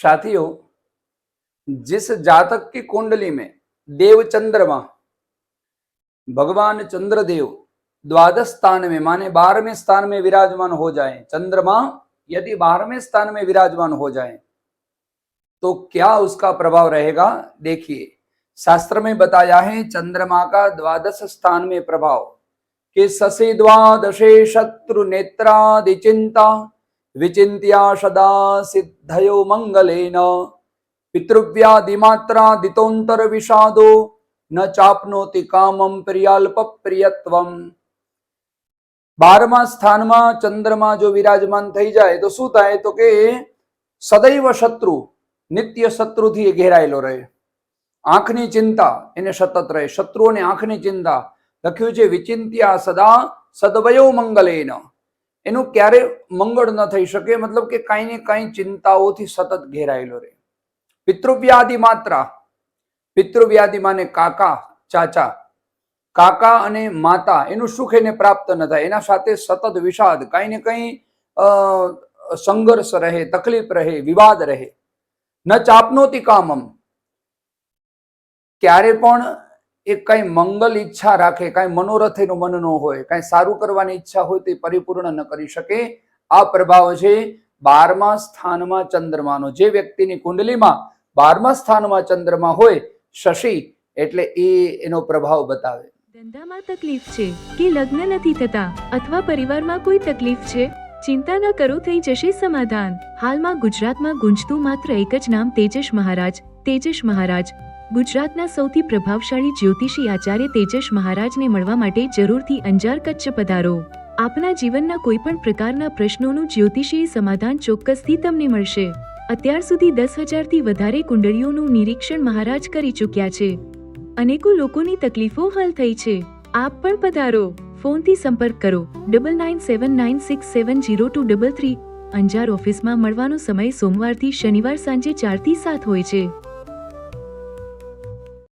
साथियों, जिस जातक की कुंडली में देव चंद्रमा, भगवान चंद्रदेव द्वादश स्थान में, माने बारहवें स्थान में विराजमान हो जाए, चंद्रमा यदि बारहवें स्थान में विराजमान हो जाए तो क्या उसका प्रभाव रहेगा? देखिए, शास्त्र में बताया है, चंद्रमा का द्वादश स्थान में प्रभाव, कि ससे द्वादशे शत्रु नेत्रादि चिंता વિચિંત્યા સદા સિદ્ધયો મંગલેન પિતૃવ્યાધિમાત્રા દિતોંતર વિષાદો ન ચાપનોતિ કામમ પ્રિયાલ્પ પ્રિયત્વમ બારમા સ્થાનમાં ચંદ્રમાં જો વિરાજમાન થઈ જાય તો શું થાય તો કે સદૈવ શત્રુ નિત્ય શત્રુથી એ ઘેરાયેલો રહે આંખની ચિંતા એને સતત રહે શત્રુઓની આંખની ચિંતા લખ્યું છે વિચિંત્યા સદા સદવયો મંગલેન એનું ક્યારે મંગળ ન થઈ શકે, મતલબ કે કાંઈ ને કાંઈ ચિંતાઓથી સતત ઘેરાયેલો રહે. પિતૃવ્યાધિ માત્રા પિતૃવ્યાધિ માને કાકા, ચાચા, કાકા અને માતા એનું સુખ એને પ્રાપ્ત ન થાય. એના સાથે સતત વિષાદ, કાંઈ ને કંઈ સંઘર્ષ રહે, તકલીફ રહે, વિવાદ રહે. ન ચાપનોતી કામમ. ક્યારે પણ એ કઈ મંગલ ઈચ્છા રાખે, કાંઈ મનોરથ એનું મન ન હોય, કાંઈ સારું કરવાની ઈચ્છા હોય તે પરિપૂર્ણ ન કરી શકે. આ પ્રભાવ છે બારમા સ્થાનમાં ચંદ્રમાનો. જે વ્યક્તિની કુંડલીમાં બારમા સ્થાનમાં ચંદ્રમા હોય, શશી, એટલે એ એનો પ્રભાવ બતાવે. ધંધામાં તકલીફ છે કે લગ્ન નથી થતા અથવા પરિવારમાં કોઈ તકલીફ છે? ચિંતા ન કરો, થઈ જશે સમાધાન. હાલમાં ગુજરાતમાં ગુંજતું માત્ર એક જ નામ તેજસ મહારાજ તેજસ મહારાજ. ગુજરાતના સૌથી પ્રભાવશાળી જ્યોતિષી આચાર્ય તેજસ મહારાજને મળવા માટે જરૂરથી અંજાર કચ્છ પધારો. આપના જીવનના કોઈ પણ પ્રકારના પ્રશ્નોનું જ્યોતિષીય સમાધાન ચોક્કસથી તમને મળશે. અત્યાર સુધી દસ હજારથી વધારે કુંડળીઓનું નિરીક્ષણ મહારાજ કરી ચૂક્યા છે. અનેકો લોકોની તકલીફો હલ થઈ છે. આપ પણ પધારો. ફોનથી સંપર્ક કરો. Double nine seven nine six seven zero two double three Anjar ઓફિસમાં મળવાનો સમય સોમવારથી શનિવાર સાંજે ચારથી સાત હોય છે.